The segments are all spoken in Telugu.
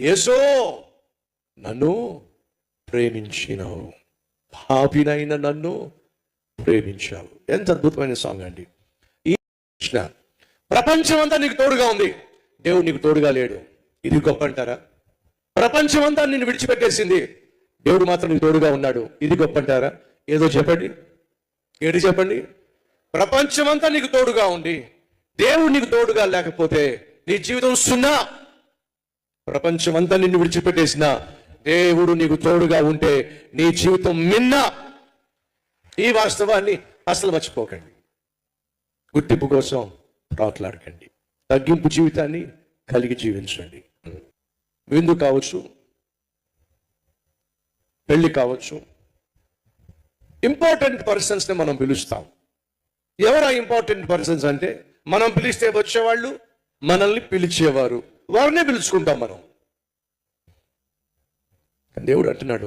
యేసో నన్ను ప్రేమించినావు. పాపినైన నన్ను ప్రేమించావు. ఎంత అద్భుతమైన సాంగ్ అండి. ఈ కృష్ణ ప్రపంచం అంతా నీకు తోడుగా ఉంది. దేవుడు నీకు తోడుగా లేడు. ఇది గొప్ప అంటారా? ప్రపంచం అంతా నిన్ను విడిచిపెట్టేసింది. దేవుడు మాత్రం నీకు తోడుగా ఉన్నాడు. ఇది గొప్ప అంటారా? ఏదో చెప్పండి. ఏది చెప్పండి? ప్రపంచం అంతా నీకు తోడుగా ఉంది. దేవుడు నీకు తోడుగా లేకపోతే నీ జీవితం సున్నా. ప్రపంచం అంతా నిన్ను విడిచిపెట్టేసిన దేవుడు నీకు తోడుగా ఉంటే నీ జీవితం మిన్న ఈ వాస్తవాన్ని అసలు మర్చిపోకండి. గుర్తింపు కోసం ప్రాట్లాడకండి తగ్గింపు జీవితాన్ని కలిగి జీవించండి. విందు కావచ్చు పెళ్ళి కావచ్చు ఇంపార్టెంట్ పర్సన్స్ని మనం పిలుస్తాం. ఎవరా ఇంపార్టెంట్ పర్సన్స్ అంటే మనం పిలిస్తే వచ్చేవాళ్ళు మనల్ని పిలిచేవారు. వారినే పిలుచుకుంటాం మనం. దేవుడు అంటున్నాడు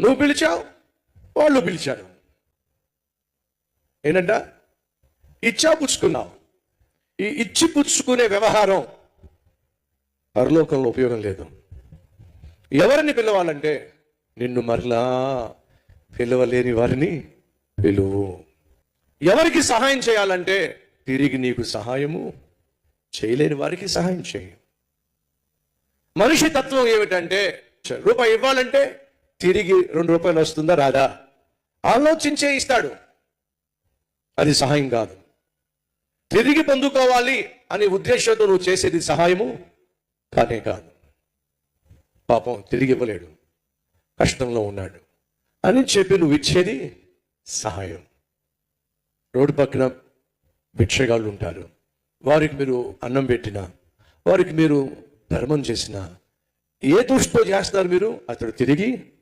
నువ్వు పిలిచావు వాళ్ళు పిలిచారు. ఏంటంట? ఇచ్చా పుచ్చుకున్నావు. ఈ ఇచ్చి పుచ్చుకునే వ్యవహారం పరలోకంలో ఉపయోగం లేదు. ఎవరిని పిలవాలంటే నిన్ను మరలా పిలవలేని వారిని పిలువు. ఎవరికి సహాయం చేయాలంటే తిరిగి నీకు సహాయము చేయలేని వారికి సహాయం చేయి. మనిషి తత్వం ఏమిటంటే రూపాయి ఇవ్వాలంటే తిరిగి రెండు రూపాయలు వస్తుందా రాదా? ఆలోచించే ఇస్తాడు. అది సహాయం కాదు. తిరిగి పొందుకోవాలి అనే ఉద్దేశంతో నువ్వు చేసేది సహాయము కానే కాదు. పాపం తిరిగి ఇవ్వలేడు. కష్టంలో ఉన్నాడు. అని చెప్పి నువ్వు ఇచ్చేది సహాయం. రోడ్డు పక్కన భిక్షగాళ్ళు ఉంటారు. వారికి మీరు అన్నం పెట్టినా వారికి మీరు ధర్మం చేసిన ఏ దృష్టితో చేస్తున్నారు మీరు? అతడు తిరిగి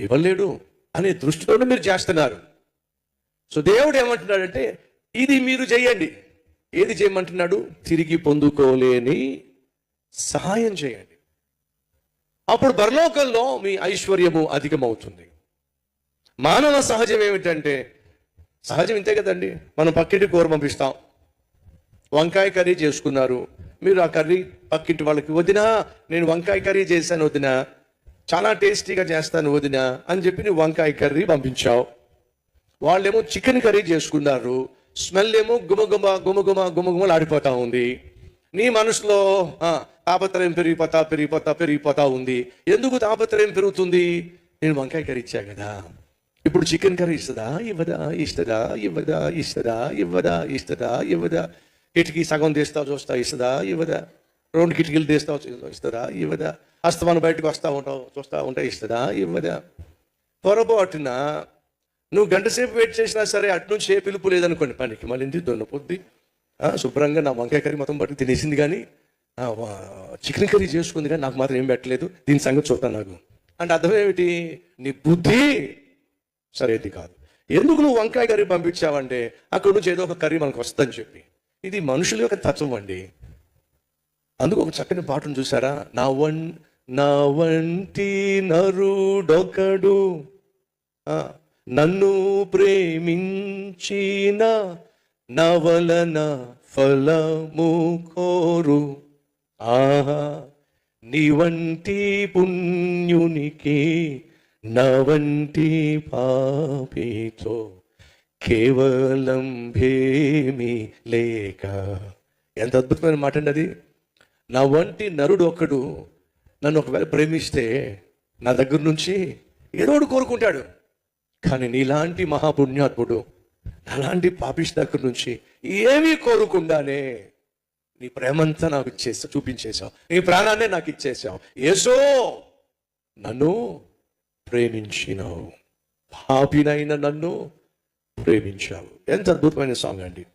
ఇవ్వలేడు అనే దృష్టితోనే మీరు చేస్తున్నారు. సో దేవుడు ఏమంటున్నాడంటే ఇది మీరు చేయండి. ఏది చేయమంటున్నాడు? తిరిగి పొందుకోలేని సహాయం చేయండి. అప్పుడు పరలోకంలో మీ ఐశ్వర్యము అధికమవుతుంది. మానవ సహజం ఏమిటంటే సహజం ఇంతే కదండి. మనం పక్కింటి కూర పంపిస్తాం. వంకాయ కర్రీ చేసుకున్నారు. మీరు ఆ కర్రీ పక్కింటి వాళ్ళకి వదినా నేను వంకాయ కర్రీ చేశాను వదినా. చాలా టేస్టీగా చేస్తాను వదినా అని చెప్పి నువ్వు వంకాయ కర్రీ పంపించావు. వాళ్ళేమో చికెన్ కర్రీ చేసుకున్నారు. స్మెల్ ఏమో గుమగుమ గుమగుమ గుమగుమలు ఆడిపోతా ఉంది. నీ మనసులో తాపత్రయం పెరిగిపోతా పెరిగిపోతా పెరిగిపోతా ఉంది. ఎందుకు తాపత్రయం పెరుగుతుంది? నేను వంకాయ కర్రీ ఇచ్చా కదా. ఇప్పుడు చికెన్ కర్రీ ఇస్తుందా? ఇవ్వదా? ఇస్తుందా? ఇవ్వదా? ఇస్తుందా? ఇవ్వదా? ఇస్తుందా? ఇవ్వదా? కిటికీ సగం తీస్తావు చూస్తా ఇస్తుందా? ఇవ్వదా? రెండు కిటికీలు తీస్తావు ఇస్తుందా? ఇవ్వదా? అస్తమానం బయటకు వస్తా ఉంటావు చూస్తా ఉంటా ఇస్తుందా? ఇవ్వదా? పొరపాటున నువ్వు గంట సేపు వెయిట్ చేసినా సరే అటు నుంచి ఏ పిలుపు లేదనుకోండి పనికి మళ్ళీ ఇంటి దొన్నపోద్ది? ఆ, శుభ్రంగా నా వంకాయ కర్రీ మొత్తం పట్టుకు తినేసింది కానీ వా- చికెన్ కర్రీ చేసుకుంది కానీ నాకు మాత్రం ఏం పెట్టలేదు. దీని సంగతి చూద్దాం నాకు. అంటే అర్థం ఏమిటి? నీ బుద్ధి సరేది కాదు. ఎందుకు నువ్వు వంకాయ కర్రీ పంపించావంటే అక్కడ నుంచి ఏదో ఒక కర్రీ మనకు వస్తుందని చెప్పి. ఇది మనుషుల యొక్క తత్వం అండి. అందుకు ఒక చక్కని పాటను చూసారా నా వన్ నా వంటి నరుడొకడు నన్ను ప్రేమించిన నవలన ఫలము కోరు. ఆహా నీ వంటి పుణ్యునికి నా వంటి పాపితో కేవలం భేమి లేక. ఎంత అద్భుతమైన మాట అండి అది. నా వంటి నరుడు ఒక్కడు నన్ను ఒకవేళ ప్రేమిస్తే నా దగ్గర నుంచి ఏదో కోరుకుంటాడు. కానీ నీలాంటి మహాపుణ్యాత్ముడు నాలాంటి పాపిష్ దగ్గర నుంచి ఏమీ కోరుకుండానే నీ ప్రేమంతా నాకు ఇచ్చేసా చూపించేశావు. నీ ప్రాణాన్నే నాకు ఇచ్చేసావు ఏసో నన్ను ప్రేమించినావు. పాపినైన నన్ను ప్రేమించావు. ఎంత అద్భుతమైన సాంగ్ అండి.